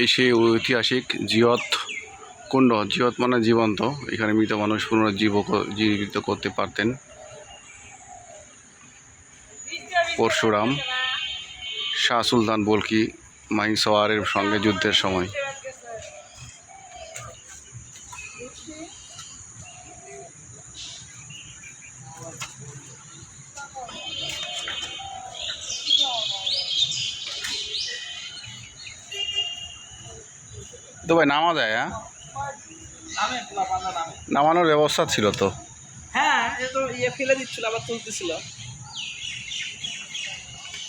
এই সেই ঐতিহাসিক জিয়ত কুণ্ড জিয়ত মানে জীবন্ত। এখানে মৃত মানুষ পুনরুজ্জীব জীবিত করতে পারতেন। পরশুরাম, শাহ সুলতান বলকি মাহিসওয়ারের সঙ্গে যুদ্ধের সময়। তো ভাই নামা যায় হ্যাঁ? নামানোর ব্যবস্থা ছিল তো। হ্যাঁ এ তো ইয়ে ফেলে দিচ্ছিল আবার তুলতেছিল।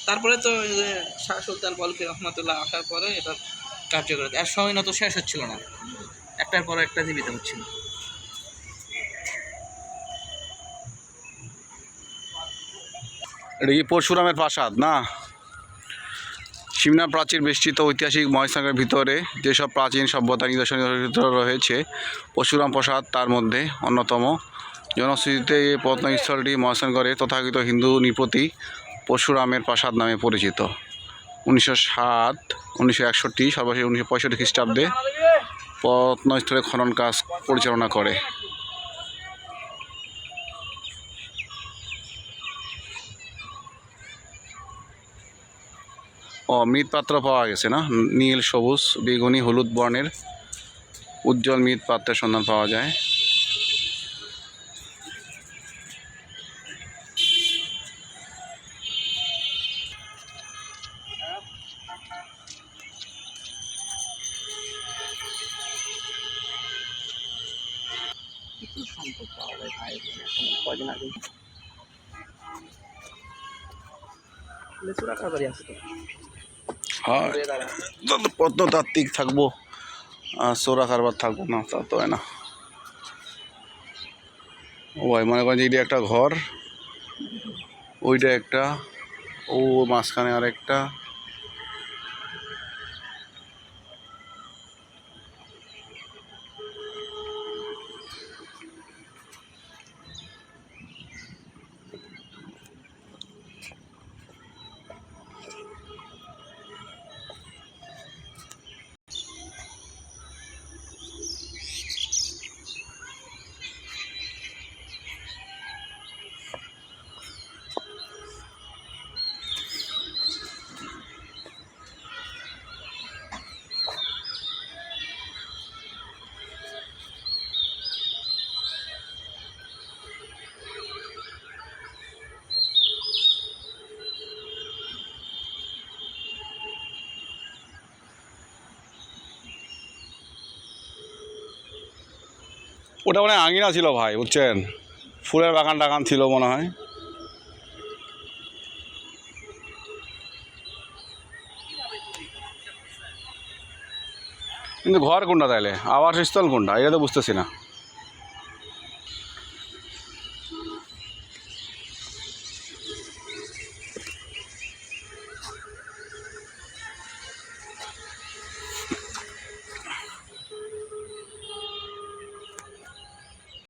তারপরে তো শাহ সুলতান বলকে রহমতুল্লাহ আসার পরে এটা কার্যকর আর সময় না তো শেষ হচ্ছিল না। একটার পর একটা জীবিত হচ্ছিল। এটা কি পরশুরামের প্রাসাদ না? সিমনা প্রাচীর বেষ্টিত ঐতিহাসিক মহেশনগরের ভিতরে যেসব প্রাচীন সভ্যতার নিদর্শন রয়েছে, পরশুরাম প্রাসাদ তার মধ্যে অন্যতম। জনশ্রুতিতে এই প্রত্নস্থলটি মহেশনগরে তথাকথিত হিন্দু নৃপতি পরশুরামের প্রাসাদ নামে পরিচিত। উনিশশো সাত, উনিশশো একষট্টি, সর্বশেষ উনিশশো পঁয়ষট্টি খ্রিস্টাব্দে প্রত্নস্থলে খনন কাজ পরিচালনা করে। ও মৃৎপাত্র পাওয়া গেছে না? নীল, সবুজ, বেগুনি, হলুদ বর্ণের উজ্জ্বল মৃৎপাত্রের সন্ধান পাওয়া যায়। কয়দিন আগে আছে তো? হ্যাঁ। প্রত্নতাত্ত্বিক থাকব চোরা কারবার থাকব না, তা তো হয় না। ও ভাই মনে করেন যে এটা একটা ঘর, ওইটা একটা, ও মাঝখানে আর একটা ওটা মানে আঙিনা ছিল ভাই, বুঝছেন? ফুলের বাগান টাগান ছিল মনে হয়। কিন্তু ঘর কোনটা তাইলে? আবাসস্থল কোনটা? এটা তো বুঝতেছি না।